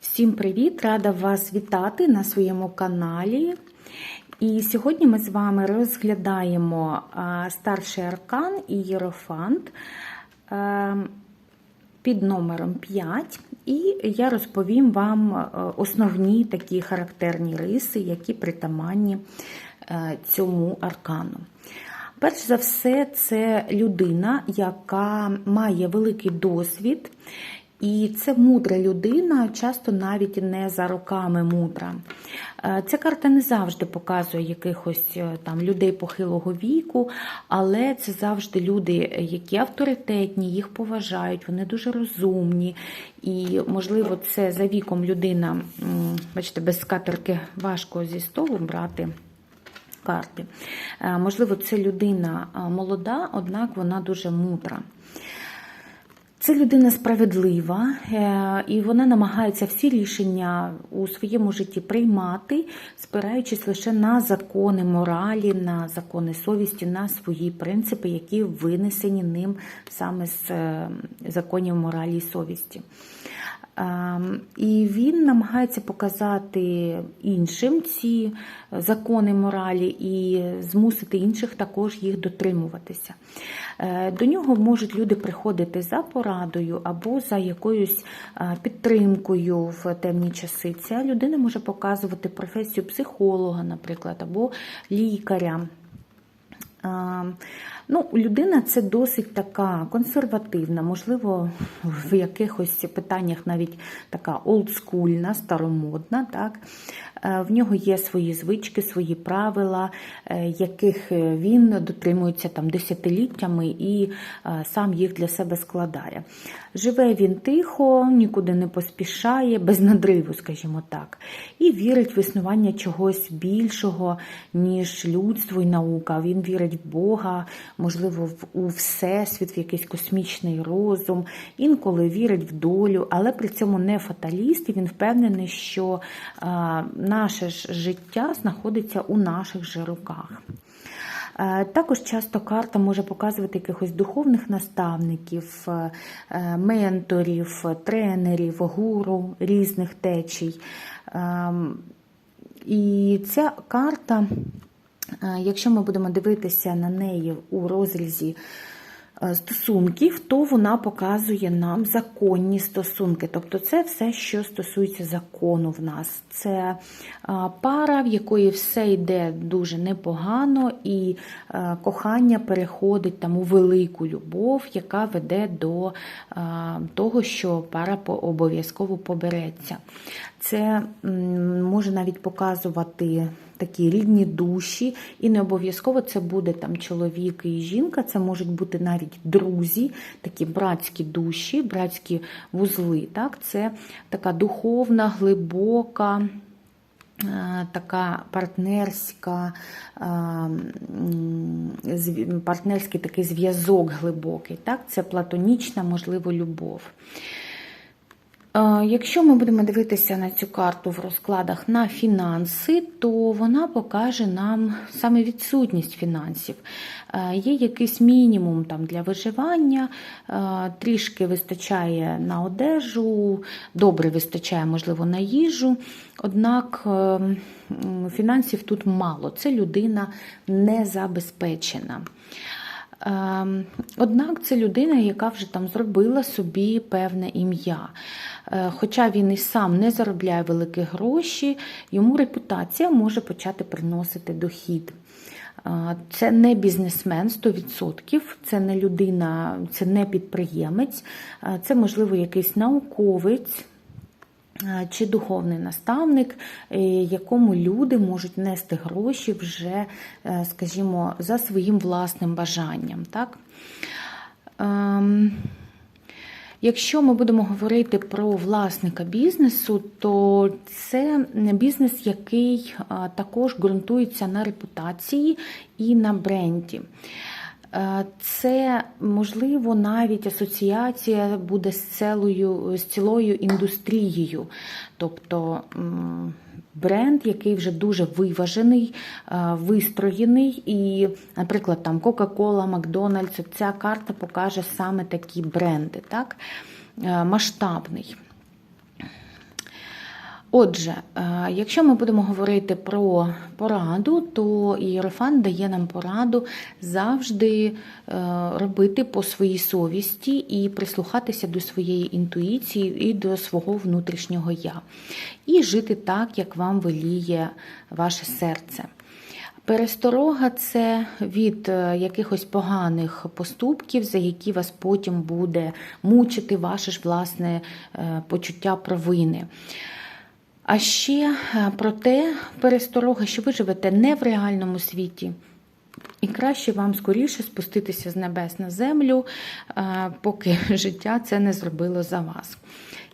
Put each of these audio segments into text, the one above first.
Всім привіт! Рада вас вітати на своєму каналі. І сьогодні ми з вами розглядаємо старший аркан і єрофант під номером 5. І я розповім вам основні такі характерні риси, які притаманні цьому аркану. Перш за все, це людина, яка має великий досвід. І це мудра людина, часто навіть не за роками мудра. Е, Ця карта не завжди показує якихось е, там людей похилого віку, але це завжди люди, які авторитетні, їх поважають, вони дуже розумні. І, можливо, це за віком людина, бачите, без скатерки важко зі столу брати. Карти. Е, Можливо, це людина молода, однак вона дуже мудра. Це людина справедлива, е, і вона намагається всі рішення у своєму житті приймати, спираючись лише на закони моралі, на закони совісті, на свої принципи, які винесені ним саме з е, законів моралі і совісті. Ем, І він намагається показати іншим ці закони моралі і змусити інших також їх дотримуватися. Е, До нього можуть люди приходити за порадою або за якоюсь підтримкою в темні часи. Ця людина може показувати професію психолога, наприклад, або лікаря. Ну, людина це досить така консервативна, можливо, в якихось питаннях навіть така олдскульна, старомодна. Так? Е, В нього є свої звички, свої правила, е, яких він дотримується там десятиліттями і е, сам їх для себе складає. Живе він тихо, нікуди не поспішає, без надриву, скажімо так, і вірить в існування чогось більшого, ніж людство і наука. Він вірить в Бога, можливо, у всесвіт, в якийсь космічний розум, інколи вірить в долю, але при цьому не фаталіст, і він впевнений, що наше ж життя знаходиться у наших же руках. Також часто карта може показувати якихось духовних наставників, е, менторів, тренерів, гуру різних течій. Ем, І ця карта, якщо ми будемо дивитися на неї у розрізі е, стосунків, то вона показує нам законні стосунки. Тобто це все, що стосується закону в нас. Це е, пара, в якої все йде дуже непогано, і е, кохання переходить там у велику любов, яка веде до е, того, що пара обов'язково побереться. Це може навіть показувати такі рідні душі, і не обов'язково це буде там чоловік і жінка, це можуть бути навіть друзі, такі братські душі, братські вузли. Так? Це така духовна, глибока. е, Така партнерська, е, партнерський такий зв'язок глибокий. Так? Це платонічна, можливо, любов. Е, Якщо ми будемо дивитися на цю карту в розкладах на фінанси, то вона покаже нам саме відсутність фінансів. Е, Є якийсь мінімум там для виживання, е, трішки вистачає на одежу, добре вистачає, можливо, на їжу. Однак фінансів тут мало. Це людина не забезпечена. Ем, Однак це людина, яка вже там зробила собі певне ім'я. Е, Хоча він і сам не заробляє великі гроші, йому репутація може почати приносити дохід. Е, Це не бізнесмен 100%, це не людина, це не підприємець, е, це, можливо, якийсь науковець. Е, Чи духовний наставник, е, якому люди можуть нести гроші вже, е, скажімо, за своїм власним бажанням. Так? Ем, Якщо ми будемо говорити про власника бізнесу, то це бізнес, який також ґрунтується на репутації і на бренді. Е, Це можливо навіть асоціація буде з цілою, з цілою індустрією, тобто бренд, який вже дуже виважений, е, вистроєний. І, наприклад, там Coca-Cola, Макдональдс, ця карта покаже саме такі бренди, так? Е, масштабний. Отже, е, якщо ми будемо говорити про пораду, то Єрофан дає нам пораду завжди е, робити по своїй совісті і прислухатися до своєї інтуїції і до свого внутрішнього я, і жити так, як вам веліє ваше серце. Пересторога це від е, якихось поганих поступків, за які вас потім буде мучити ваше ж власне почуття провини. А ще е, про те, пересторога, що ви живете не в реальному світі. І краще вам скоріше спуститися з небес на землю, е, поки життя це не зробило за вас.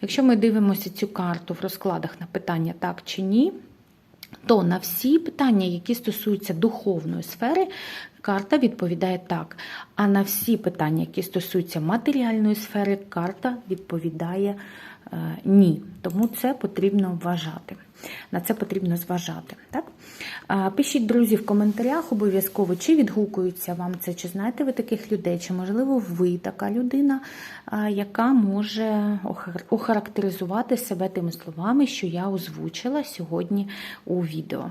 Якщо ми дивимося цю карту в розкладах на питання так чи ні, то на всі питання, які стосуються духовної сфери, карта відповідає так. А на всі питання, які стосуються матеріальної сфери, карта відповідає е, ні. Тому це потрібно вважати. На це потрібно зважати. Так? Пишіть, друзі, в коментарях обов'язково, чи відгукується вам це, чи знаєте ви таких людей, чи, можливо, ви така людина, а, яка може охарактеризувати себе тими словами, що я озвучила сьогодні у відео.